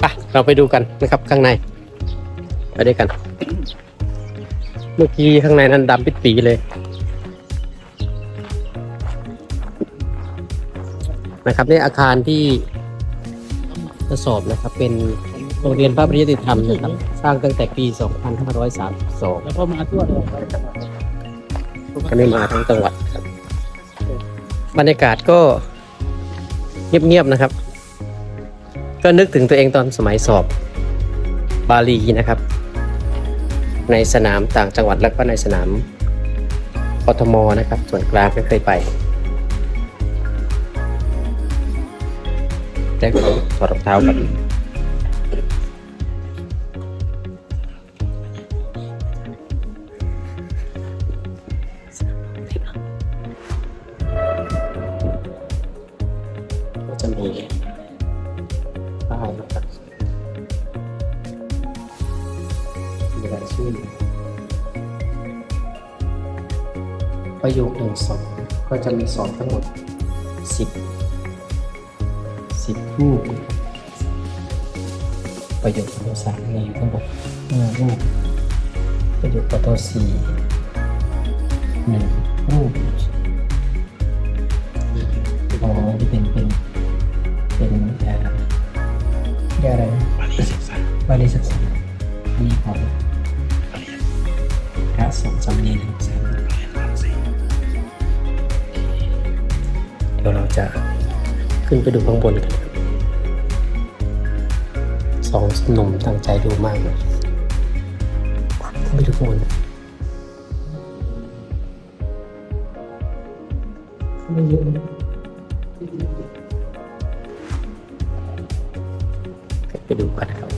ไปเราไปดูกันนะครับข้างใน ไปด้วยกัน เมื่อกี้ข้างในนั้นดำปิดปีเลย นะครับนี่อาคารที่ทดสอบนะครับ เป็นโรงเรียนพระปริยติธรรมนะครับ สร้างตั้งแต่ปี 2532 แล้วก็มาทั่วเลยอันนี้มาทั้งจังหวัดครับบรรยากาศก็เงียบๆนะครับ ก็นึกถึงตัวเองตอนสมัยสอบบาลีนะครับ ในสนามต่างจังหวัดแล้วก็ในสนามกทมนะครับ ส่วนกลางก็เคยไป แต่ก็ถอดรองเท้ากันจะมี ป้ายนะครับมีรายชื่อประโยคหนึ่งสองก็จะมีสอนทั้งหมดสิบสิบรูป ประโยคปโทสามมีทั้งหมดห้ารูปประโยคปโทสี่หนึ่ง บาลีศึกษาอันนี้ของพระสงฆ์สำเนียงศึกษาเรียนความเดี๋ยวเราจะขึ้นไปดูข้างบนกันสองหนุ่มตั้งใจดูมากเลยขึ้นไปดูข้างบนไม่เยอะไปดูกันครับ